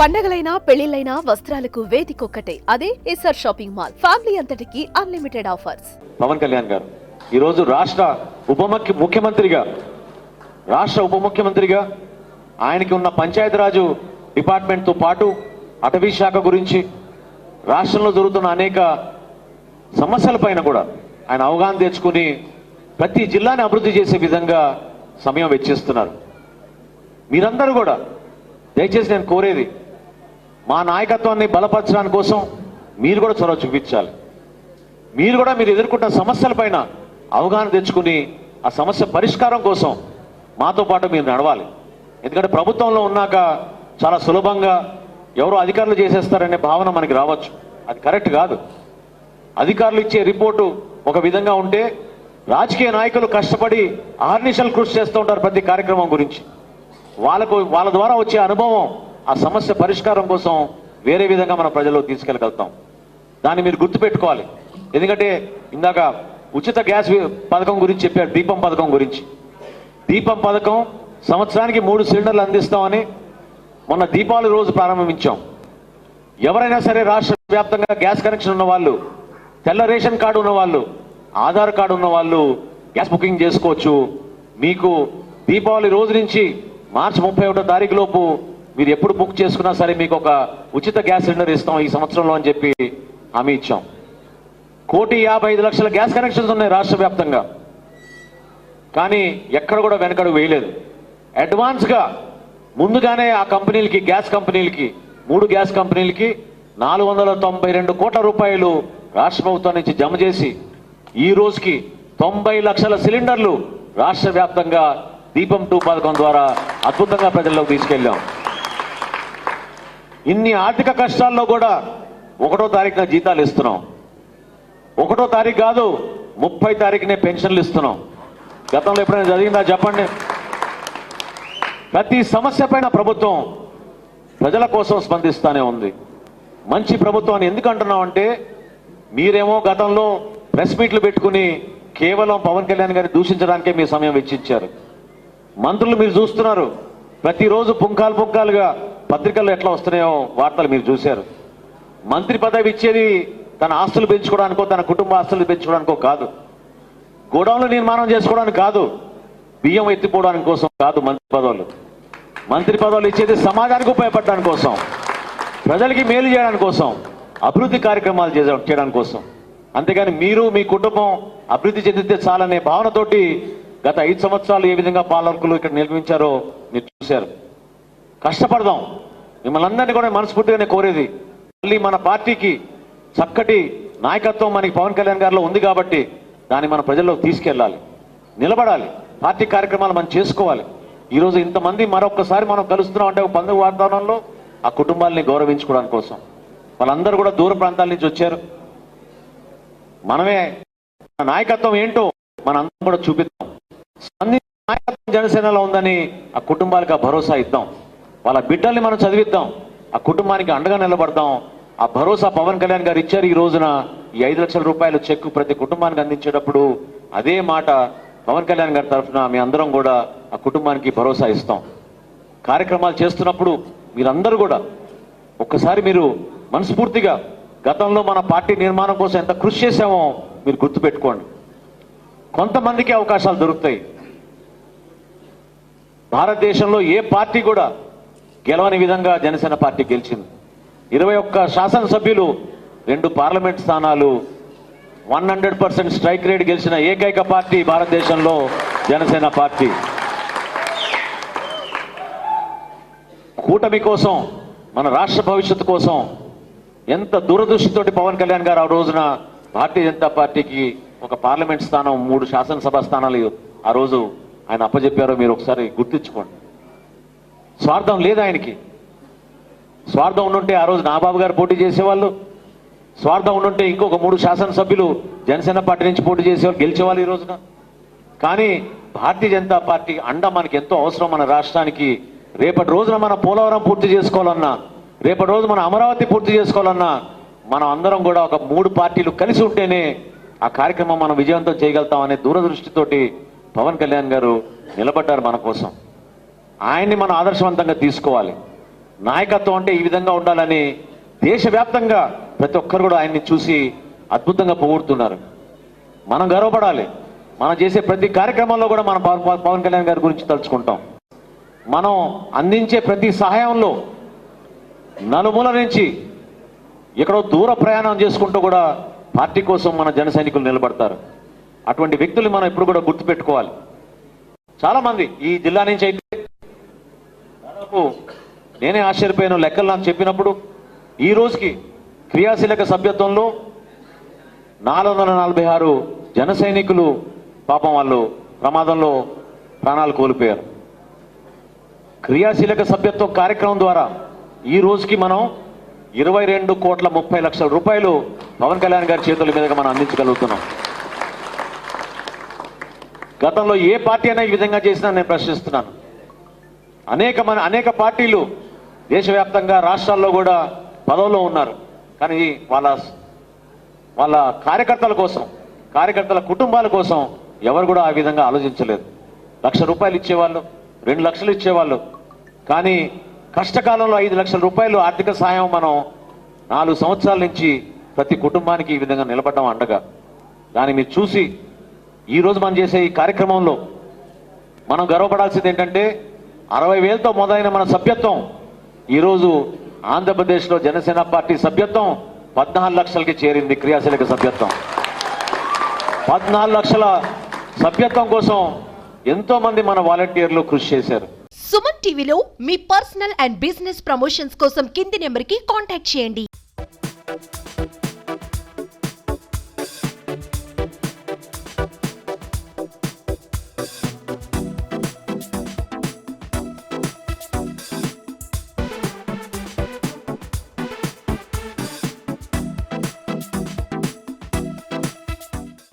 పండగలైనా పెళ్ళిళ్ళైనా వస్త్రాలకు వేదికొక్కటే. అదే ఎస్ఆర్ షాపింగ్ మాల్. ఫ్యామిలీ అంతటికి అన్లిమిటెడ్ ఆఫర్స్. పవన్ కళ్యాణ్ గారు ఈరోజు రాష్ట్ర ఉప ముఖ్య- ముఖ్యమంత్రిగా రాష్ట్ర ఉప ముఖ్యమంత్రిగా ఆయనకి ఉన్న పంచాయతీరాజు డిపార్ట్మెంట్తో పాటు అటవీ శాఖ గురించి రాష్ట్రంలో జరుగుతున్న అనేక సమస్యలపైన కూడా ఆయన అవగాహన తెచ్చుకుని ప్రతి జిల్లాని అభివృద్ధి చేసే విధంగా సమయం వెచ్చిస్తున్నారు. మీరందరూ కూడా దయచేసి నేను కోరేది మా నాయకత్వాన్ని బలపరచడానికి కోసం మీరు కూడా చొరవ చూపించాలి. మీరు కూడా మీరు ఎదుర్కొంటున్న సమస్యలపైన అవగాహన తెచ్చుకుని ఆ సమస్య పరిష్కారం కోసం మాతో పాటు మీరు నడవాలి. ఎందుకంటే ప్రభుత్వంలో ఉన్నాక చాలా సులభంగా ఎవరో అధికారులు చేసేస్తారనే భావన మనకి రావచ్చు. అది కరెక్ట్ కాదు. అధికారులు ఇచ్చే రిపోర్టు ఒక విధంగా ఉంటే రాజకీయ నాయకులు కష్టపడి ఆర్నిషల్ కృషి చేస్తూ ఉంటారు ప్రతి కార్యక్రమం గురించి. వాళ్ళకు వాళ్ళ ద్వారా వచ్చే అనుభవం ఆ సమస్య పరిష్కారం కోసం వేరే విధంగా మన ప్రజల్లో తీసుకెళ్ళగలుగుతాం. దాన్ని మీరు గుర్తుపెట్టుకోవాలి. ఎందుకంటే ఇందాక ఉచిత గ్యాస్ పథకం గురించి చెప్పారు దీపం పథకం గురించి. దీపం పథకం సంవత్సరానికి మూడు సిలిండర్లు అందిస్తామని మొన్న దీపావళి రోజు ప్రారంభించాం. ఎవరైనా సరే రాష్ట్ర వ్యాప్తంగా గ్యాస్ కనెక్షన్ ఉన్న వాళ్ళు తెల్ల రేషన్ కార్డు ఉన్న వాళ్ళు ఆధార్ కార్డు ఉన్న వాళ్ళు గ్యాస్ బుకింగ్ చేసుకోవచ్చు. మీకు దీపావళి రోజు నుంచి మార్చి ముప్పై ఒకటో తారీఖు లోపు మీరు ఎప్పుడు బుక్ చేసుకున్నా సరే మీకు ఒక ఉచిత గ్యాస్ సిలిండర్ ఇస్తాం ఈ సంవత్సరంలో అని చెప్పి హామీ ఇచ్చాం. కోటి యాభై ఐదు లక్షల గ్యాస్ కనెక్షన్స్ ఉన్నాయి రాష్ట్ర వ్యాప్తంగా. కానీ ఎక్కడ కూడా వెనకడుగు వేయలేదు. అడ్వాన్స్గా ముందుగానే ఆ కంపెనీలకి గ్యాస్ కంపెనీలకి మూడు గ్యాస్ కంపెనీలకి నాలుగు వందల తొంభై రెండు కోట్ల రూపాయలు రాష్ట్ర ప్రభుత్వం నుంచి జమ చేసి ఈ రోజుకి తొంభై లక్షల సిలిండర్లు రాష్ట్ర వ్యాప్తంగా దీపం టూ పథకం ద్వారా అద్భుతంగా ప్రజల్లోకి తీసుకెళ్ళాం. ఇన్ని ఆర్థిక కష్టాల్లో కూడా ఒకటో తారీఖున జీతాలు ఇస్తున్నాం. ఒకటో తారీఖు కాదు ముప్పై తారీఖునే పెన్షన్లు ఇస్తున్నాం. గతంలో ఎప్పుడైనా జరిగిందా చెప్పండి? ప్రతి సమస్య పైన ప్రభుత్వం ప్రజల కోసం స్పందిస్తానే ఉంది. మంచి ప్రభుత్వం అని ఎందుకు అంటున్నాం అంటే మీరేమో గతంలో ప్రెస్ మీట్లు పెట్టుకుని కేవలం పవన్ కళ్యాణ్ గారిని దూషించడానికే మీ సమయం వెచ్చించారు. మంత్రులు మీరు చూస్తున్నారు. ప్రతిరోజు పుంకాలు పుంకాలుగా పత్రికల్లో ఎట్లా వస్తున్నాయో వార్తలు మీరు చూశారు. మంత్రి పదవి ఇచ్చేది తన ఆస్తులు పెంచుకోవడానికో తన కుటుంబ ఆస్తులు పెంచుకోవడానికో కాదు. గోడౌన్లు నిర్మాణం చేసుకోవడానికి కాదు. బియ్యం ఎత్తిపోవడానికి కోసం కాదు మంత్రి పదవులు. మంత్రి పదవులు ఇచ్చేది సమాజానికి ఉపయోగపడడానికి కోసం ప్రజలకి మేలు చేయడానికి కోసం అభివృద్ధి కార్యక్రమాలు చేసే- చేయడానికి కోసం. అంతేగాని మీరు మీ కుటుంబం అభివృద్ధి చెందితే చాలనే భావనతోటి గత ఐదు సంవత్సరాలు ఏ విధంగా పాలకులు ఇక్కడ నిర్మించారో మీరు చూశారు. కష్టపడదాం. మిమ్మల్ని అందరినీ కూడా మనస్ఫూర్తిగానే కోరేది. మళ్ళీ మన పార్టీకి చక్కటి నాయకత్వం మనకి పవన్ కళ్యాణ్ గారిలో ఉంది కాబట్టి దాన్ని మన ప్రజల్లోకి తీసుకెళ్ళాలి. నిలబడాలి. పార్టీ కార్యక్రమాలు మనం చేసుకోవాలి. ఈరోజు ఇంతమంది మరొకసారి మనం కలుస్తున్నాం అంటే ఒక పండుగ వాతావరణంలో ఆ కుటుంబాలని గౌరవించుకోవడానికి కోసం. వాళ్ళందరూ కూడా దూర ప్రాంతాల నుంచి వచ్చారు. మనమే మన నాయకత్వం ఏంటో మన అందరం కూడా చూపిద్దాం. స్పందించే నాయకత్వం జనసేనలో ఉందని ఆ కుటుంబాలకు ఆ భరోసా ఇద్దాం. వాళ్ళ బిడ్డల్ని మనం చదివిద్దాం. ఆ కుటుంబానికి అండగా నిలబడదాం. ఆ భరోసా పవన్ కళ్యాణ్ గారు ఇచ్చారు ఈ రోజున ఈ ఐదు లక్షల రూపాయల చెక్ ప్రతి కుటుంబానికి అందించేటప్పుడు అదే మాట పవన్ కళ్యాణ్ గారి తరఫున మీ అందరం కూడా ఆ కుటుంబానికి భరోసా ఇస్తాం. కార్యక్రమాలు చేస్తున్నప్పుడు మీరందరూ కూడా ఒక్కసారి మీరు మనస్ఫూర్తిగా గతంలో మన పార్టీ నిర్మాణం కోసం ఎంత కృషి చేశామో మీరు గుర్తుపెట్టుకోండి. కొంతమందికి అవకాశాలు దొరుకుతాయి. భారతదేశంలో ఏ పార్టీ కూడా గెలవని విధంగా జనసేన పార్టీ గెలిచింది. ఇరవై ఒక్క శాసనసభ్యులు రెండు పార్లమెంట్ స్థానాలు one hundred percent strike rate గెలిచిన ఏకైక పార్టీ భారతదేశంలో జనసేన పార్టీ. కూటమి కోసం మన రాష్ట్ర భవిష్యత్తు కోసం ఎంత దురదృష్టితోటి పవన్ కళ్యాణ్ గారు ఆ రోజున భారతీయ జనతా పార్టీకి ఒక పార్లమెంట్ స్థానం మూడు శాసనసభ స్థానాలు ఆ రోజు ఆయన అప్పజెప్పారో మీరు ఒకసారి గుర్తించుకోండి. స్వార్థం లేదు ఆయనకి. స్వార్థం ఉండుంటే ఆ రోజు నాబాబు గారు పోటీ చేసేవాళ్ళు. స్వార్థం ఉండుంటే ఇంకొక మూడు శాసనసభ్యులు జనసేన పార్టీ నుంచి పోటీ చేసేవాళ్ళు గెలిచేవాళ్ళు ఈ రోజున. కానీ భారతీయ జనతా పార్టీ అండ మనకి ఎంతో అవసరం మన రాష్ట్రానికి. రేపటి రోజున మన పోలవరం పూర్తి చేసుకోవాలన్నా రేపటి రోజు మన అమరావతి పూర్తి చేసుకోవాలన్నా మనం అందరం కూడా ఒక మూడు పార్టీలు కలిసి ఉంటేనే ఆ కార్యక్రమం మనం విజయవంతం చేయగలుగుతాం అనే దూరదృష్టితోటి పవన్ కళ్యాణ్ గారు నిలబడ్డారు మన కోసం. ఆయన్ని మనం ఆదర్శవంతంగా తీసుకోవాలి. నాయకత్వం అంటే ఈ విధంగా ఉండాలని దేశవ్యాప్తంగా ప్రతి ఒక్కరు కూడా ఆయన్ని చూసి అద్భుతంగా పొగుడుతున్నారు. మనం గర్వపడాలి. మనం చేసే ప్రతి కార్యక్రమంలో కూడా మనం పవన్ పవన్ కళ్యాణ్ గారి గురించి తలుచుకుంటాం. మనం అందించే ప్రతి సహాయంలో నలుమూల నుంచి ఎక్కడో దూర ప్రయాణం చేసుకుంటూ కూడా పార్టీ కోసం మన జన సైనికులు నిలబడతారు. అటువంటి వ్యక్తులు మనం ఎప్పుడు కూడా గుర్తుపెట్టుకోవాలి. చాలామంది ఈ జిల్లా నుంచి అయితే దాదాపు నేనే ఆశ్చర్యపోయాను లెక్కలు నాకు చెప్పినప్పుడు. ఈ రోజుకి క్రియాశీలక సభ్యత్వంలో నాలుగు వందల నలభై ఆరు జన సైనికులు పాపం వాళ్ళు ప్రమాదంలో ప్రాణాలు కోల్పోయారు. క్రియాశీలక సభ్యత్వ కార్యక్రమం ద్వారా ఈ రోజుకి మనం ఇరవై రెండు కోట్ల ముప్పై లక్షల రూపాయలు పవన్ కళ్యాణ్ గారి చేతుల మీదుగా మనం అందించగలుగుతున్నాం. గతంలో ఏ పార్టీ అయినా ఈ విధంగా చేసినా నేను ప్రశ్నిస్తున్నాను. అనేక మన అనేక పార్టీలు దేశవ్యాప్తంగా రాష్ట్రాల్లో కూడా పదవుల్లో ఉన్నారు. కానీ వాళ్ళ వాళ్ళ కార్యకర్తల కోసం కార్యకర్తల కుటుంబాల కోసం ఎవరు కూడా ఆ విధంగా ఆలోచించలేదు. లక్ష రూపాయలు ఇచ్చేవాళ్ళు రెండు లక్షలు ఇచ్చేవాళ్ళు. కానీ కష్టకాలంలో ఐదు లక్షల రూపాయలు ఆర్థిక సాయం మనం నాలుగు సంవత్సరాల నుంచి ప్రతి కుటుంబానికి ఈ విధంగా నిలబడడం అండగా. దాన్ని మీరు చూసి ఈరోజు మనం చేసే ఈ కార్యక్రమంలో మనం గర్వపడాల్సింది ఏంటంటే అరవై వేలతో మొదలైన మన సభ్యత్వం ఈరోజు ఆంధ్రప్రదేశ్లో జనసేన పార్టీ సభ్యత్వం పద్నాలుగు లక్షలకి చేరింది క్రియాశీలక సభ్యత్వం. పద్నాలుగు లక్షల సభ్యత్వం కోసం ఎంతో మంది మన వాలంటీర్లు కృషి చేశారు. సుమన్ టీవీలో మీ పర్సనల్ అండ్ బిజినెస్ ప్రమోషన్స్ కోసం కింది నెంబర్కి కాంటాక్ట్ చేయండి.